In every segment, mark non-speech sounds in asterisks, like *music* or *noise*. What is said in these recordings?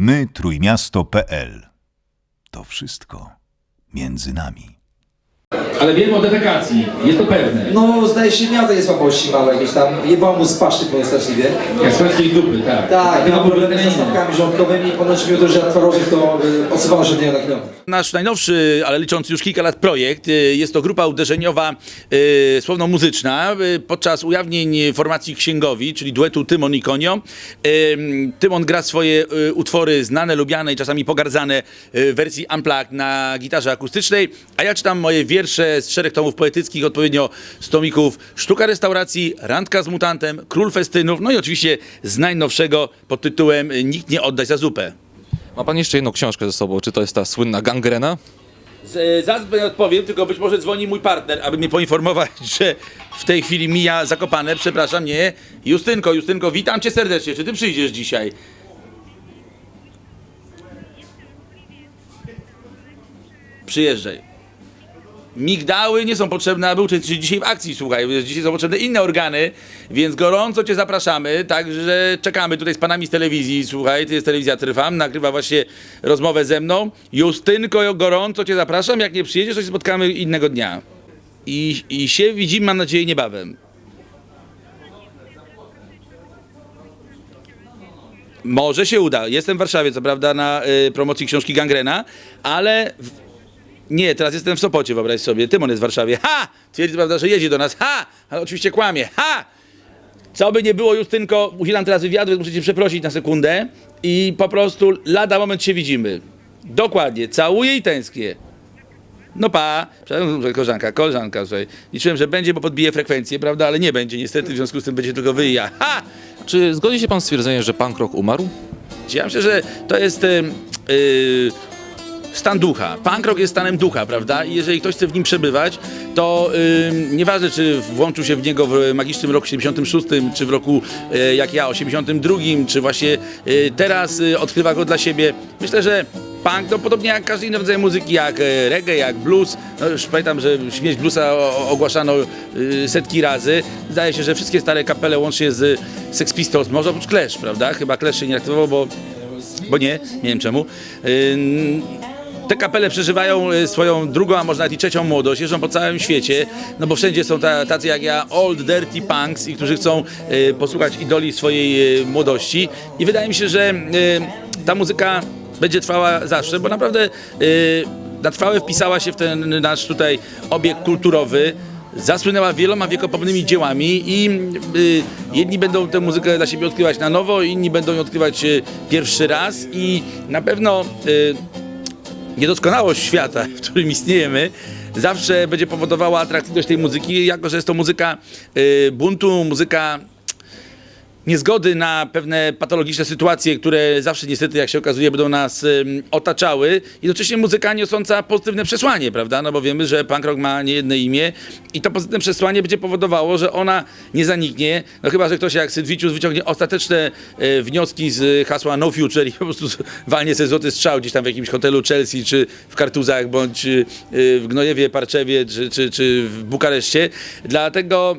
My trójmiasto.pl To wszystko między nami. Ale wiemy o defekacji, jest to pewne. No, zdaje się, miał takie słabości małe jakieś tam. Jebał mu z paszczy po straszliwie. Jak z pańskiej dupy, tak. Tak, miał problemy z inne. zastawkami żołądkowymi i ponoć mimo to, że twarożek, to y, odsuwało się od niego tak no. Nasz najnowszy, ale liczący już kilka lat projekt, y, jest to grupa uderzeniowa y, słowno-muzyczna. Y, Podczas ujawnień formacji księgowi, czyli duetu Tymon i Konio, y, Tymon gra swoje y, utwory znane, lubiane i czasami pogardzane y, w wersji unplugged na gitarze akustycznej, a ja czytam moje wiersze z czterech tomów poetyckich, odpowiednio z tomików Sztuka restauracji, Randka z mutantem, Król festynów, no i oczywiście z najnowszego pod tytułem Nikt nie oddać za zupę. Ma pan jeszcze jedną książkę ze sobą, czy to jest ta słynna gangrena? Z- Zaraz nie odpowiem, tylko być może dzwoni mój partner, aby mnie poinformować, *laughs* że w tej chwili mija Zakopane, przepraszam, nie. Justynko, Justynko, witam cię serdecznie, czy ty przyjdziesz dzisiaj? Przyjeżdżaj. Migdały nie są potrzebne, aby uczestniczyć dzisiaj w akcji, słuchaj. Dzisiaj są potrzebne inne organy, więc gorąco cię zapraszamy, także czekamy tutaj z panami z telewizji, słuchaj, to jest telewizja Trwam, nagrywa właśnie rozmowę ze mną. Justynko, gorąco cię zapraszam, jak nie przyjedziesz, to się spotkamy innego dnia. I, I się widzimy, mam nadzieję, niebawem. Może się uda. Jestem w Warszawie, co prawda, na y, promocji książki Gangrena, ale w, nie, teraz jestem w Sopocie, wyobraź sobie. Tymon jest w Warszawie. Ha! Twierdzi, prawda, że jedzie do nas. Ha! Ale oczywiście kłamie. Ha! Co by nie było, Justynko, udzielam teraz wywiadu, więc muszę cię przeprosić na sekundę i po prostu lada moment się widzimy. Dokładnie. Całuję i tęsknię. No pa, Przepraszam, koleżanka, koleżanka, słuchaj. Liczyłem, że będzie, bo podbije frekwencję, prawda, ale nie będzie niestety, w związku z tym będzie tylko wy i ja. Ha! Czy zgodzi się pan z stwierdzeniem, że punk rock umarł? Ja myślę, że to jest em, y, stan ducha. Punk rock jest stanem ducha, prawda? I jeżeli ktoś chce w nim przebywać, to ym, nieważne, czy włączył się w niego w magicznym roku 76, czy w roku, y, jak ja, 82, czy właśnie y, teraz y, odkrywa go dla siebie. Myślę, że punk, to podobnie jak każdy inny rodzaj muzyki, jak reggae, jak blues. No już pamiętam, że śmierć bluesa ogłaszano setki razy. Zdaje się, że wszystkie stare kapele łącznie z Sex Pistols, może oprócz Clash, prawda? Chyba Clash się nie aktywował, bo bo nie, nie wiem czemu. Te kapele przeżywają y, swoją drugą, a może nawet i trzecią młodość, jeżdżą po całym świecie, no bo wszędzie są ta, tacy jak ja, old dirty punks, i którzy chcą y, posłuchać idoli swojej y, młodości. I wydaje mi się, że ta muzyka będzie trwała zawsze, bo naprawdę na trwałe wpisała się w ten nasz tutaj obiekt kulturowy zasłynęła wieloma wiekopomnymi dziełami i y, jedni będą tę muzykę dla siebie odkrywać na nowo, inni będą ją odkrywać y, pierwszy raz i na pewno y, niedoskonałość świata, w którym istniejemy, zawsze będzie powodowała atrakcyjność tej muzyki, jako że jest to muzyka y, buntu, muzyka niezgody na pewne patologiczne sytuacje, które zawsze niestety, jak się okazuje, będą nas ym, otaczały. Jednocześnie muzyka niosąca pozytywne przesłanie, prawda? No bo wiemy, że punk rock ma niejedne imię i to pozytywne przesłanie będzie powodowało, że ona nie zaniknie. No chyba, że ktoś jak Sydwicius wyciągnie ostateczne e, wnioski z hasła no future i po prostu walnie sobie złoty strzał gdzieś tam w jakimś hotelu Chelsea, czy w Kartuzach, bądź y, w Gnojewie, Parczewie, czy, czy, czy w Bukareszcie. Dlatego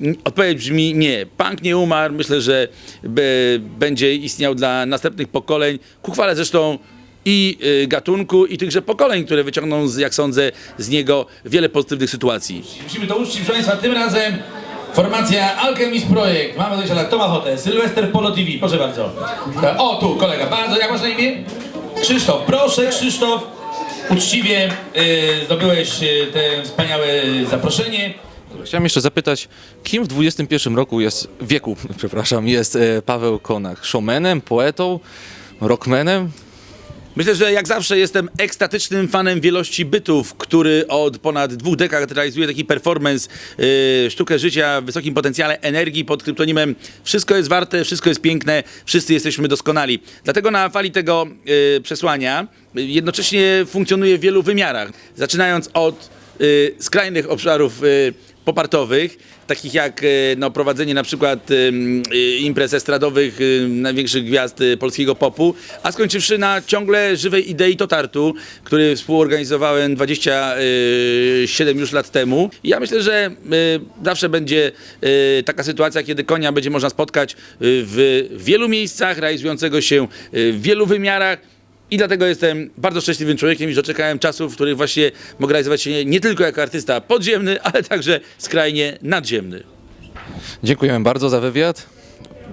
Yy, odpowiedź brzmi nie. Punk nie umarł. Myślę, że b, będzie istniał dla następnych pokoleń. Ku chwale zresztą i y, gatunku, i tychże pokoleń, które wyciągną, z, jak sądzę, z niego wiele pozytywnych sytuacji. Musimy to uczcić, proszę Państwa, tym razem formacja Alchemist Projekt. Mamy 20 lat. Kto ma ochotę? Sylwester Polo TV, proszę bardzo. O, tu kolega, bardzo, jak masz na imię? Krzysztof, proszę Krzysztof. Uczciwie y, zdobyłeś y, te wspaniałe zaproszenie. Chciałem jeszcze zapytać, kim w XXI roku jest, wieku, *laughs* przepraszam, jest e, Paweł Konach? Showmanem, poetą, rockmanem? Myślę, że jak zawsze jestem ekstatycznym fanem wielości bytów, który od ponad dwóch dekad realizuje taki performance, yy, sztukę życia w wysokim potencjale energii pod kryptonimem Wszystko jest warte, wszystko jest piękne, wszyscy jesteśmy doskonali. Dlatego na fali tego yy, przesłania yy, jednocześnie funkcjonuje w wielu wymiarach. Zaczynając od y, skrajnych obszarów y, popartowych, takich jak e, no, prowadzenie na przykład ym, y, imprez estradowych największych gwiazd polskiego popu, a skończywszy na ciągle żywej idei Totartu, który współorganizowałem 27 już lat temu. Ja myślę, że zawsze będzie taka sytuacja, kiedy konia będzie można spotkać w wielu miejscach, realizującego się w wielu wymiarach. I dlatego jestem bardzo szczęśliwym człowiekiem i doczekałem czasów, w których właśnie mogę realizować się nie tylko jako artysta podziemny, ale także skrajnie nadziemny. Dziękujemy bardzo za wywiad.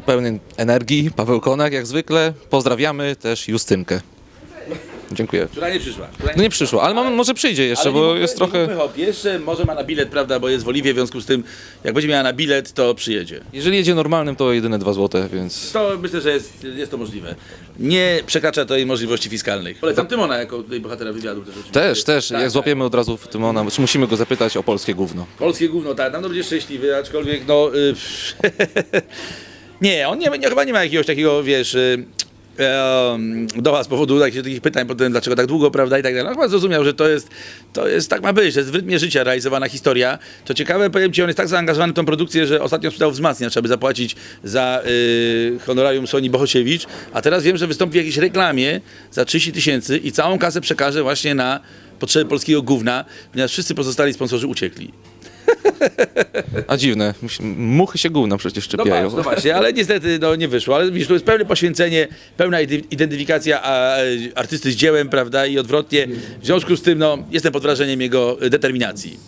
Pełny energii, Paweł Konak jak zwykle. Pozdrawiamy też Justynkę. Dziękuję. Która nie przyszła. Która No nie przyszło, ale mam, może przyjdzie jeszcze, Ale nie bo mówmy- jest nie trochę... mówmy hop. Jeszcze może ma na bilet, prawda, bo jest w Oliwie, w związku z tym, jak będzie miała na bilet, to przyjedzie. Jeżeli jedzie normalnym, to jedyne 2 złote, więc... To myślę, że jest, jest to możliwe. Nie przekracza to jej możliwości fiskalnych. Polecam Tymona jako tutaj bohatera wywiadu też oczywiście. Też, też, Tak, jak tak. złapiemy od razu Tymona, czy musimy go zapytać o polskie gówno. Polskie gówno, tak, tam to będzie szczęśliwy, aczkolwiek no... Y, *laughs* nie, on nie, nie, chyba nie ma jakiegoś takiego, wiesz... Y, do was z powodu takich, pytań potem, dlaczego tak długo, prawda, i tak dalej. No chyba zrozumiał, że to jest, to jest, tak ma być, to jest w rytmie życia realizowana historia. Co ciekawe, powiem ci, on jest tak zaangażowany w tą produkcję, że ostatnio sprzedał wzmacniacz, aby zapłacić za y, honorarium Soni Bohosiewicz, a teraz wiem, że wystąpi w jakiejś reklamie za 30 tysięcy i całą kasę przekaże właśnie na potrzeby polskiego gówna, ponieważ wszyscy pozostali sponsorzy uciekli. A dziwne, muchy się gówna przecież No czepiają. no właśnie, ale niestety no, nie wyszło. Ale widzisz, to jest pełne poświęcenie, pełna ide- identyfikacja a, artysty z dziełem, prawda, i odwrotnie. W związku z tym, no, jestem pod wrażeniem jego determinacji.